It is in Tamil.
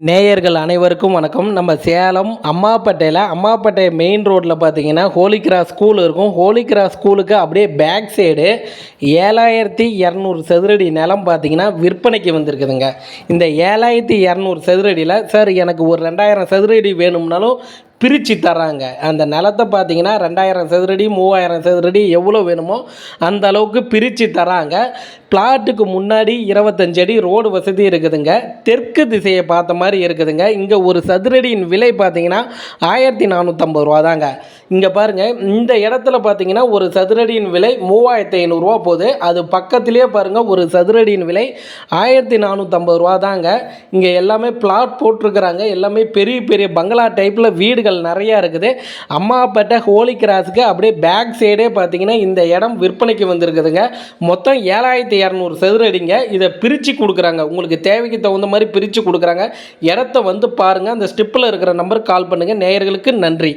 நேயர்கள் அனைவருக்கும் வணக்கம். நம்ம சேலம் அம்மாப்பேட்டையில் அம்மாப்பேட்டை மெயின் ரோட்டில் பார்த்தீங்கன்னா ஹோலி கிராஸ் ஸ்கூல் இருக்கும். ஹோலி கிராஸ் ஸ்கூலுக்கு அப்படியே பேக் சைடு ஏழாயிரத்தி இரநூறு சதுரடி நிலம் பார்த்தீங்கன்னா விற்பனைக்கு வந்திருக்குதுங்க. இந்த ஏழாயிரத்தி இரநூறு சதுரடியில் சார் எனக்கு ஒரு ரெண்டாயிரம் சதுரடி வேணும்னாலும் பிரித்து தராங்க அந்த நிலத்தை பார்த்தீங்கன்னா ரெண்டாயிரம் சதுரடி மூவாயிரம் சதுரடி எவ்வளோ வேணுமோ அந்த அளவுக்கு பிரித்து தராங்க பிளாட்டுக்கு முன்னாடி இருபத்தஞ்சு அடி ரோடு வசதி இருக்குதுங்க. தெற்கு திசையை பார்த்த மாதிரி இருக்குதுங்க. இங்கே ஒரு சதுரடியின் விலை பார்த்தீங்கன்னா ஆயிரத்தி நானூற்றம்பது ரூபா தாங்க இங்கே பாருங்கள் இந்த இடத்துல பார்த்தீங்கன்னா ஒரு சதுரடியின் விலை மூவாயிரத்தி ஐநூறுரூவா போகுது. அது பக்கத்துலேயே பாருங்கள் ஒரு சதுரடியின் விலை ஆயிரத்தி நானூற்றம்பது ரூபா தாங்க இங்கே எல்லாமே பிளாட் போட்டிருக்கிறாங்க. எல்லாமே பெரிய பெரிய பங்களா டைப்பில் வீடுகள் நிறையா இருக்குது. அம்மாப்பேட்டை ஹோலி கிராஸுக்கு அப்படியே பேக் சைடே பார்த்தீங்கன்னா இந்த இடம் விற்பனைக்கு வந்திருக்குதுங்க. மொத்தம் ஏழாயிரத்தி இரநூறு சதுரடிங்க இதை பிரித்து கொடுக்குறாங்க. உங்களுக்கு தேவைக்கு தகுந்த மாதிரி பிரித்து கொடுக்குறாங்க. இடத்த வந்து பாருங்கள் அந்த ஸ்டிப்பில் இருக்கிற நம்பருக்கு கால் பண்ணுங்கள் நேயர்களுக்கு நன்றி.